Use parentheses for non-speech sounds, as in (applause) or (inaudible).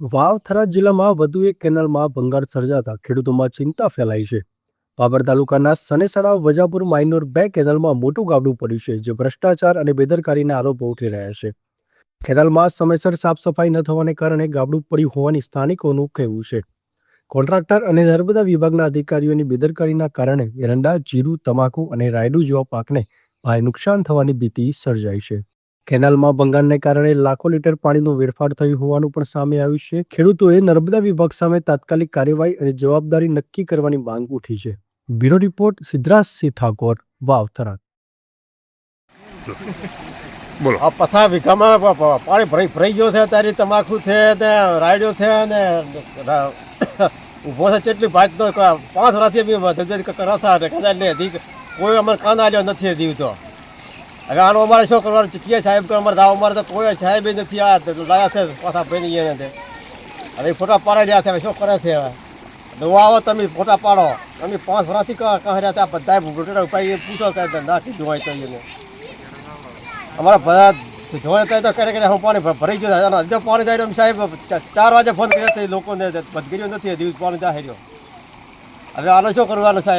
વાવ થરાદ જિલ્લામાં વધુ એક કેનાલમાં ભંગાર સર્જાતા ખેડૂતોમાં ચિંતા ફેલાઈ છે. બાબર તાલુકાના સનેસરા, વજાપુર, માઇનોર બે કેનાલમાં મોટું ગાબડું પડ્યું છે, જે ભ્રષ્ટાચાર અને બેદરકારીના આરોપો ઉઠી રહ્યા છે. કેનાલમાં સમયસર સાફ સફાઈ ન થવાને કારણે ગાબડું પડ્યું હોવાની સ્થાનિકોનું કહેવું છે. કોન્ટ્રાક્ટર અને નર્મદા વિભાગના અધિકારીઓની બેદરકારીના કારણે એરંડા, જીરું, તમાકુ અને રાયડુ જેવા પાકને ભારે નુકસાન થવાની ભીતિ સર્જાઈ છે. કેનાલમાં ભંગાણને કારણે લાખો લીટર પાણીનો વેડફાટ થયું હોવાનું પણ સામે આવ્યું છે. ખેડૂતોએ નર્મદા વિભાગ સામે તાત્કાલિક કાર્યવાહી અને જવાબદારી નક્કી કરવાની માંગ ઉઠી છે. બ્યુરો રિપોર્ટ સિદ્ધરાજસિંહ ઠાકોર વાવ થરાદ બોલો. આ પથા વીઘામાં પાણી ભરાઈ ભરાઈ ગયો છે તારી તમાકુ છે ને રાયડો છે ને (coughs) ઊભો છે કેટલી ભાગ તો પાંચ રાતે બી કરતા ને કદાચ ને કોઈ અમારે કાંદા આવ્યો નથી દીવતો તો. હવે આનો અમારે શું કરવાનું? કે સાહેબ કે અમારે દાવ અમારે તો કોઈ સાહેબ નથી આ લાયા છે, પાછા ભાઈ એને હવે ફોટા પાડી રહ્યા છે શું કરે છે હવે? નવા આવો, તમે ફોટા પાડો. તમે પાંચ વર્ષથી રહ્યા હતા બધા ભૂટેડા ઉપાય પૂછો કે નાખી જોવાય તો એને. અમારા બધા જોડે તો કરે કરે, હું પાણી ભરી ભરાઈ ગયું હજુ પાણી જાય સાહેબ ચાર વાગે ફોન કર્યો લોકોને. બદગીરીઓ નથી હજી પાણી જાય રહ્યો. હવે આનો શું કરવાનું સાહેબ?